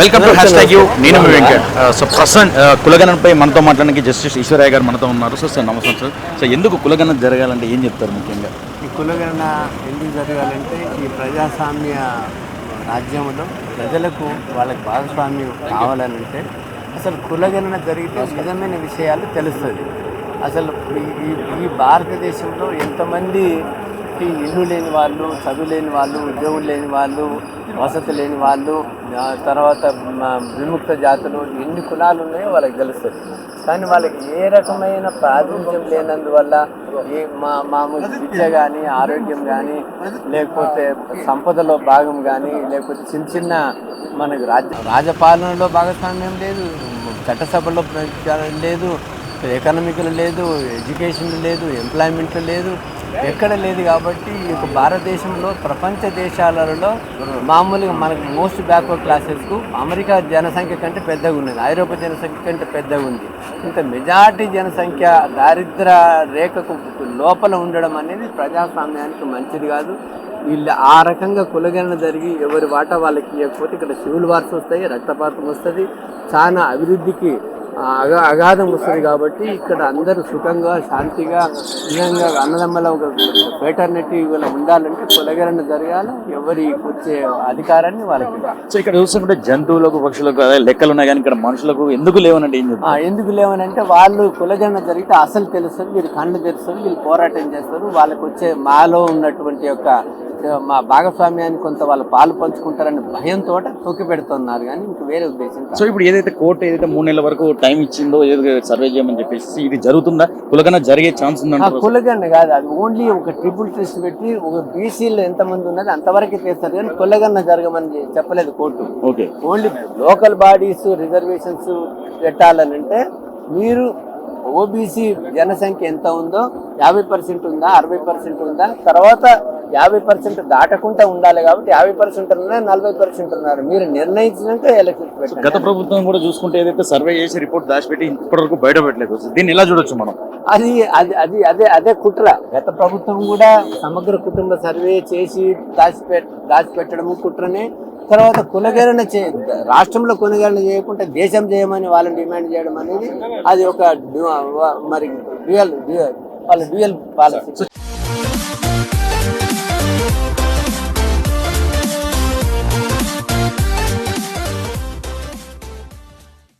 Welcome to hash tag U నేను మీ Venkat. So present కులగణనపై మనతో మాట్లాడడానికి జస్టిస్ ఈశ్వరయ్య గారు మనతో ఉన్నారు. సో సార్ నమస్కారం సార్ సో ఎందుకు కులగణన జరగాలంటే ఏం చెప్తారు ముఖ్యంగా? ఈ కులగణన ఎందుకు జరగాలంటే ఈ ప్రజాస్వామ్య రాజ్యంలో ప్రజలకు వాళ్ళకి భాగస్వామ్యం కావాలనంటే అసలు కులగణన జరిగితే నిజమైన విషయాలు తెలుస్తుంది. అసలు ఈ భారతదేశంలో ఎంతమంది కాబట్టి ఇల్లు లేని వాళ్ళు చదువు లేని వాళ్ళు ఉద్యోగులు లేని వాళ్ళు వసతి లేని వాళ్ళు తర్వాత విముక్త జాతులు ఎన్ని కులాలు ఉన్నాయో వాళ్ళకి తెలుస్తుంది. కానీ వాళ్ళకి ఏ రకమైన ప్రాతినిధ్యం లేనందువల్ల ఏ మా మామూలు విద్య కానీ ఆరోగ్యం కానీ లేకపోతే సంపదలో భాగం కానీ లేకపోతే చిన్న చిన్న మనకు రాజ్య రాజపాలనలో భాగస్వామ్యం లేదు చట్టసభలో లేదు ఎకనామిక్లు లేదు ఎడ్యుకేషన్ లేదు ఎంప్లాయ్మెంట్ లేదు ఎక్కడ లేదు కాబట్టి ఈ యొక్క భారతదేశంలో ప్రపంచ దేశాలలో మామూలుగా మనకు మోస్ట్ బ్యాక్వర్డ్ క్లాసెస్కు అమెరికా జనసంఖ్య కంటే పెద్దగా ఉన్నది. ఐరోపా జనసంఖ్య కంటే పెద్దగా ఉంది. ఇంకా మెజార్టీ జనసంఖ్య దారిద్ర రేఖకు లోపల ఉండడం అనేది ప్రజాస్వామ్యానికి మంచిది కాదు. వీళ్ళు ఆ రకంగా కులగణన జరిగి ఎవరి వాటా వాళ్ళకి ఇవ్వకపోతే ఇక్కడ సివిల్ వార్స్ వస్తాయి రక్తపాతం వస్తుంది. చాలా అభివృద్ధికి అగా అగాధం వస్తుంది కాబట్టి ఇక్కడ అందరూ సుఖంగా శాంతిగా నిజంగా అన్నదమ్మల ఒక ఫెటర్నిటీ ఇలా ఉండాలంటే కులగణన జరగాలి ఎవరి వచ్చే అధికారాన్ని వాళ్ళకి. సో ఇక్కడ చూసుకుంటే జంతువులకు పక్షులకు లెక్కలు ఉన్నాయి కానీ ఇక్కడ మనుషులకు ఎందుకు లేవనంటే ఏం ఎందుకు లేవనంటే వాళ్ళు కులగణన జరిగితే అసలు తెలుస్తుంది వీళ్ళు కళ్ళు తెలుస్తుంది వీళ్ళు పోరాటం చేస్తారు వాళ్ళకి వచ్చే మాలో ఉన్నటువంటి యొక్క మా భాగస్వామ్యాన్ని కొంత వాళ్ళు పాలు పంచుకుంటారనే భయంతో తొక్కి పెడుతున్నారు కానీ ఇంక వేరే ఉద్దేశం. సో ఇప్పుడు ఏదైతే కోర్టు ఏదైతే మూడు నెలల వరకు టైం ఇచ్చిందో ఏదో సర్వే చేయమని చెప్పేసి ఇది జరుగుతుందా? కులగన జరిగే ఛాన్స్ ఉందంటారు కులగండ కాదు అది ఓన్లీ ఒక ట్రిపుల్ టెస్ట్ పెట్టి ఒక బీసీలో ఎంతమంది ఉన్నది అంతవరకే చేస్తారు కానీ కులగన్న జరగమని చెప్పలేదు court. Okay. Only local bodies reservations పెట్టాలని అంటే మీరు ఓబీసీ జనసంఖ్య ఎంత ఉందో యాభై పర్సెంట్ ఉందా అరవై పర్సెంట్ ఉందా తర్వాత యాభై పర్సెంట్ దాటకుండా ఉండాలి కాబట్టి యాభై పర్సెంట్ ఉన్నారు నలభై పర్సెంట్ ఉన్నారు. మీరు నిర్ణయించినాక పెట్టండి. గత ప్రభుత్వం కూడా చూసుకుంటే ఏదైతే సర్వే చేసి రిపోర్ట్ దాచిపెట్టి ఇప్పటివరకు బయట పెట్టలేదు దీన్ని ఎలా చూడొచ్చు మనం? అది అది అది అదే అదే కుట్ర. గత ప్రభుత్వం కూడా సమగ్ర కుటుంబ సర్వే చేసి దాచిపె దాచిపెట్టడము కుట్రనే. తర్వాత కులగణన చే రాష్ట్రంలో కులగణన చేయకుంటే దేశం చేయమని వాళ్ళని డిమాండ్ చేయడం అనేది అది ఒక మరి డ్యూయల్ డ్యూయల్ వాళ్ళ డ్యూయల్ పాలసీ.